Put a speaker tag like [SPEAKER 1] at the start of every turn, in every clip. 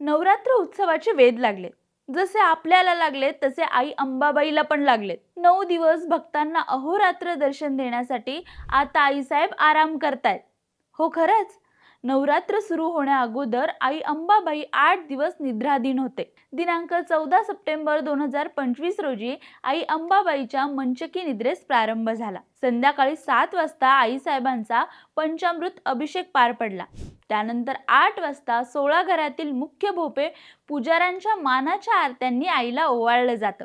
[SPEAKER 1] नवरात्र उत्सवाचे वेध लागले. जसे आपल्याला लागले तसे आई अंबाबाईला पण लागलेत नऊ दिवस भक्तांना अहोरात्र दर्शन देण्यासाठी आता आईसाहेब आराम करतायत. हो खरंच? नवरात्र सुरू होण्या अगोदर आई अंबाबाई आठ दिवस निद्राधीन होते. दिनांक चौदा सप्टेंबर दोन हजार पंचवीस रोजी आई अंबाबाईच्या मंचकी निद्रेस प्रारंभ झाला. संध्याकाळी सात वाजता आईसाहेबांचा पंचामृत अभिषेक पार पडला. त्यानंतर आठ वाजता सोळा घरातील मुख्य भोपे पुजाऱ्यांच्या मानाच्या आरत्यांनी आईला ओवाळलं जातं.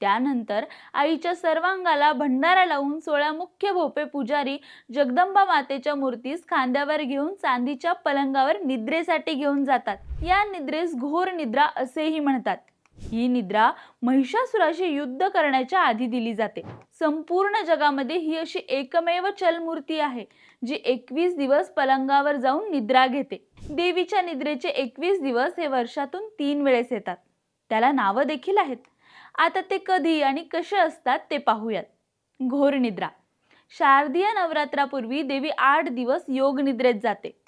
[SPEAKER 1] त्यानंतर आईच्या सर्वांगाला भंडारा लावून सोळा मुख्य भोपे पुजारी जगदंबा मातेच्या मूर्तीस खांद्यावर घेऊन चांदीच्या पलंगावर निद्रेसाठी घेऊन जातात. या निद्रेस घोर निद्रा असेही म्हणतात. ही निद्रा महिषासुराशी युद्ध करण्याच्या आधी दिली जाते. संपूर्ण जगामध्ये ही अशी एकमेव चलमूर्ती आहे जी एकवीस दिवस पलंगावर जाऊन निद्रा घेते. देवीच्या निद्रेचे एकवीस दिवस हे वर्षातून तीन वेळेस येतात. त्याला नावं देखील आहेत. आता ते कधी आणि कसे असतात ते पाहूयात. घोर निद्रा. शारदीय नवरात्रापूर्वी देवी आठ दिवस योग निद्रेत जाते.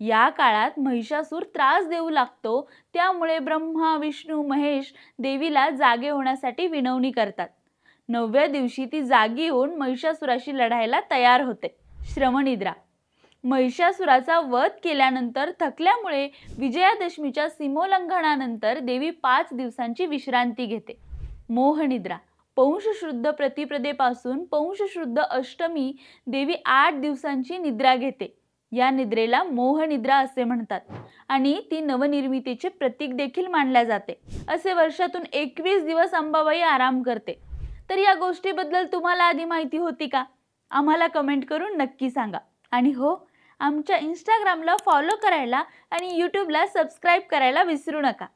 [SPEAKER 1] या काळात महिषासूर त्रास देऊ लागतो. त्यामुळे ब्रह्मा विष्णू महेश देवीला जागे होण्यासाठी विनवणी करतात. नवव्या दिवशी ती जागी होऊन महिषासुराशी लढायला तयार होते. श्रमनिद्रा. महिषासुराचा वध केल्यानंतर थकल्यामुळे विजयादशमीच्या सीमोल्लंघनानंतर देवी पाच दिवसांची विश्रांती घेते. मोहनिद्रा. पौष प्रतिप्रदेपासून पौष अष्टमी देवी आठ दिवसांची निद्रा घेते. या निद्रेला मोहनिद्रा असे म्हणतात. आणि ती नवनिर्मितीचे प्रतीक देखील मानल्या जाते. असे वर्षातून एकवीस दिवस अंबाबाई आराम करते. तर या गोष्टीबद्दल तुम्हाला आधी माहिती होती का? आम्हाला कमेंट करून नक्की सांगा. आणि हो आमच्या इंस्टाग्रामला फॉलो करायला आणि यूट्यूबला सबस्क्राईब करायला विसरू नका.